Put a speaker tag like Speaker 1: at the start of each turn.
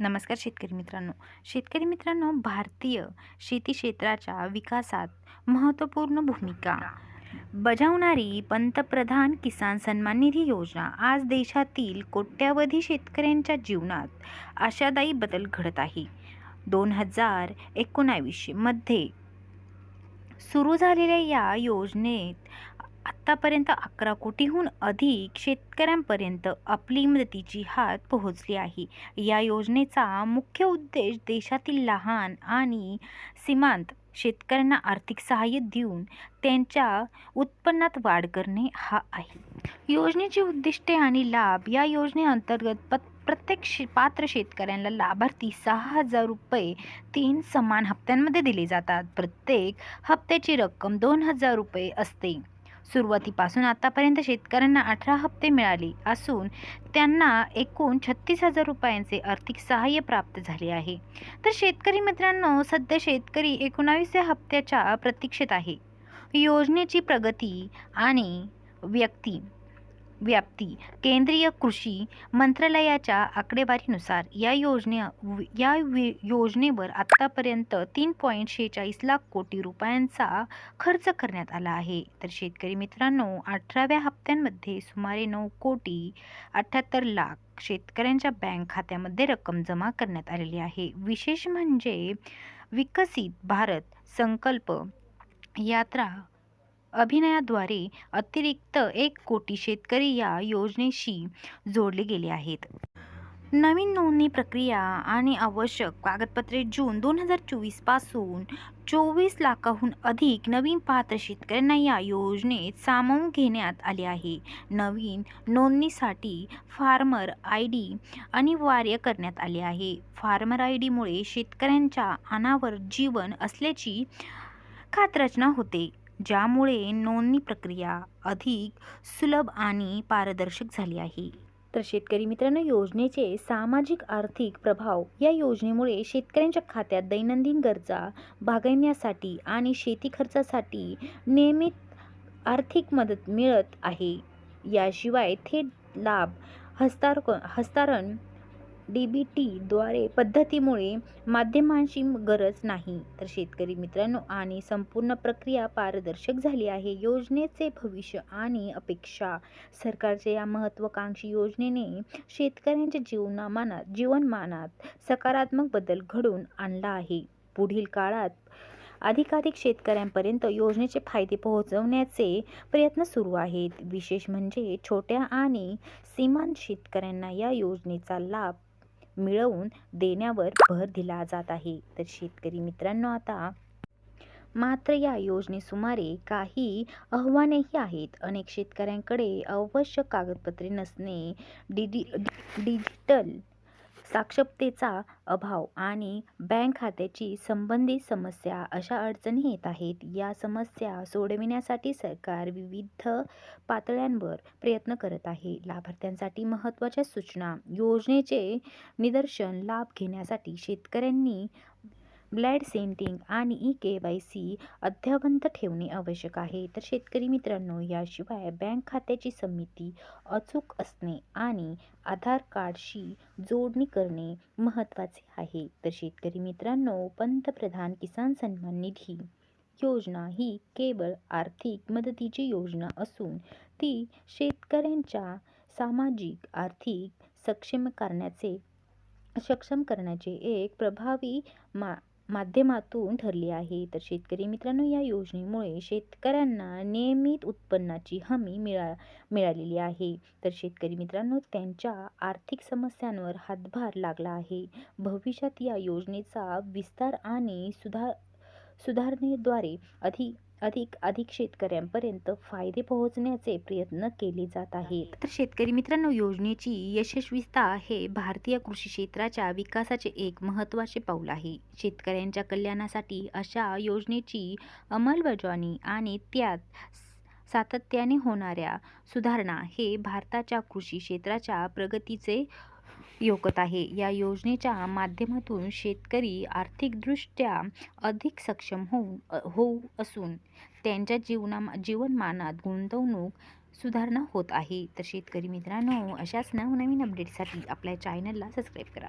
Speaker 1: नमस्कार शेतकरी मित्रांनो. शेतकरी मित्रांनो भारतीय शेती क्षेत्राच्या विकासात महत्त्वपूर्ण भूमिका. बजावणारी पंतप्रधान किसान सन्मान निधी योजना आज देशातील कोट्यावधी शेतकऱ्यांच्या जीवनात आशादायी बदल घडत आहे. दोन हजार एकोणावीसमध्ये सुरू झालेल्या या योजनेत आत्तापर्यंत अकरा कोटीहून अधिक शेतकऱ्यांपर्यंत आपली मदतीची हात पोहोचली आहे. या योजनेचा मुख्य उद्देश देशातील लहान आणि सीमांत शेतकऱ्यांना आर्थिक सहाय्य देऊन त्यांच्या उत्पन्नात वाढ करणे हा आहे. योजनेची उद्दिष्टे आणि लाभ या योजनेअंतर्गत पत प्रत्येक शे पात्र शेतकऱ्यांना लाभार्थी सहा हजार रुपये तीन समान हप्त्यांमध्ये दिले जातात. प्रत्येक हप्त्याची रक्कम दोन हजार रुपये असते. सुरुवातीपासून आतापर्यंत शेतकऱ्यांना अठरा हप्ते मिळाले असून त्यांना एकूण छत्तीस हजार रुपयांचे आर्थिक सहाय्य प्राप्त झाले आहे. तर शेतकरी मित्रांनो सध्या शेतकरी एकोणावीसव्या हप्त्याच्या प्रतीक्षेत आहे. योजनेची प्रगती आणि व्यक्ती व्याप्ती. केंद्रीय कृषी मंत्रालयाच्या आकडेवारीनुसार या योजने या वि योजनेवर आत्तापर्यंत तीन पॉईंट शेहेचाळीस लाख कोटी रुपयांचा खर्च करण्यात आला आहे. तर शेतकरी मित्रांनो अठराव्या हप्त्यांमध्ये सुमारे नऊ कोटी अठ्ठ्याहत्तर लाख शेतकऱ्यांच्या बँक खात्यामध्ये रक्कम जमा करण्यात आलेली आहे. विशेष म्हणजे विकसित भारत संकल्प यात्रा अभिनयाद्वारे अतिरिक्त एक कोटी शेतकरी या योजनेशी जोडले गेले आहेत. नवीन नोंदणी प्रक्रिया आणि आवश्यक कागदपत्रे जून दोन हजार चोवीसपासून चोवीस लाखाहून अधिक नवीन पात्र शेतकऱ्यांना या योजनेत सामावून घेण्यात आले आहे. नवीन नोंदणीसाठी फार्मर आय डी अनिवार्य करण्यात आले आहे. फार्मर आय डीमुळे शेतकऱ्यांच्या अनावर जीवन असल्याची खातरचना होते. ज्यामुळे नोंदणी प्रक्रिया अधिक सुलभ आणि पारदर्शक झाली आहे. तर शेतकरी मित्रांनो योजनेचे सामाजिक आर्थिक प्रभाव या योजनेमुळे शेतकऱ्यांच्या खात्यात दैनंदिन गरजा भागविण्यासाठी आणि शेती खर्चासाठी नियमित आर्थिक मदत मिळत आहे. याशिवाय थेट लाभ हस्तार हस्तांतरण डी बी टीद्वारे पद्धतीमुळे माध्यमांची गरज नाही. तर शेतकरी मित्रांनो आणि संपूर्ण प्रक्रिया पारदर्शक झाली आहे. योजनेचे भविष्य आणि अपेक्षा सरकारच्या या महत्त्वाकांक्षी योजनेने शेतकऱ्यांच्या जीवनामानात जीवनमानात सकारात्मक बदल घडून आणला आहे. पुढील काळात अधिकाधिक शेतकऱ्यांपर्यंत योजनेचे फायदे पोहोचवण्याचे प्रयत्न सुरू आहेत. विशेष म्हणजे छोट्या आणि सीमांत शेतकऱ्यांना या योजनेचा लाभ मिळवून देण्यावर भर दिला जात आहे. तर शेतकरी मित्रांनो आता मात्र या योजने सुमारे काही आव्हानेही आहेत. अनेक शेतकऱ्यांकडे आवश्यक कागदपत्रे नसणे डिडि डिजिटल साक्षरतेचा अभाव आणि बँक खात्याची संबंधित समस्या अशा अडचणी येत आहेत. या समस्या सोडविण्यासाठी सरकार विविध पातळ्यांवर प्रयत्न करत आहे. लाभार्थ्यांसाठी महत्त्वाच्या सूचना योजनेचे निदर्शन लाभ घेण्यासाठी शेतकऱ्यांनी ब्लॅड सेंटिंग आणि ई के वाय सी अद्ययावत ठेवणे आवश्यक आहे. तर शेतकरी मित्रांनो याशिवाय बँक खात्याची समिती अचूक असणे आणि आधार कार्डशी जोडणी करणे महत्त्वाचे आहे. तर शेतकरी मित्रांनो पंतप्रधान किसान सन्मान निधी योजना ही केवळ आर्थिक मदतीची योजना असून ती शेतकऱ्यांच्या सामाजिक आर्थिक सक्षम करण्याचे सक्षम करण्याचे एक प्रभावी मा माध्यमातून ठरली आहे. तर शेतकरी मित्रांनो या योजनेमुळे शेतकऱ्यांना नियमित उत्पन्नाची हमी मिळा मिळालेली आहे. तर शेतकरी मित्रांनो त्यांच्या आर्थिक समस्यांवर हातभार लागला आहे. भविष्यात या योजनेचा विस्तार आणि सुधार सुधारणेद्वारे अधिक अधिक अधिक शेतकऱ्यांपर्यंत फायदे पोहोचण्याचे प्रयत्न केले जात आहेत. तर शेतकरी मित्रांनो योजनेची यशस्वीता हे भारतीय कृषी क्षेत्राच्या विकासाचे एक महत्त्वाचे पाऊल आहे. शेतकऱ्यांच्या कल्याणासाठी अशा योजनेची अंमलबजावणी आणि त्यात सातत्याने होणाऱ्या सुधारणा हे भारताच्या कृषी क्षेत्राच्या प्रगतीचे योगत आहे. या योजनेच्या माध्यमातून शेतकरी आर्थिकदृष्ट्या अधिक सक्षम होऊन होऊ असून त्यांच्या जीवना जीवनमानात गुंतवणूक सुधारणा होत आहे. तर शेतकरी मित्रांनो अशाच नवनवीन अपडेटसाठी आपल्या चॅनलला सबस्क्राईब करा.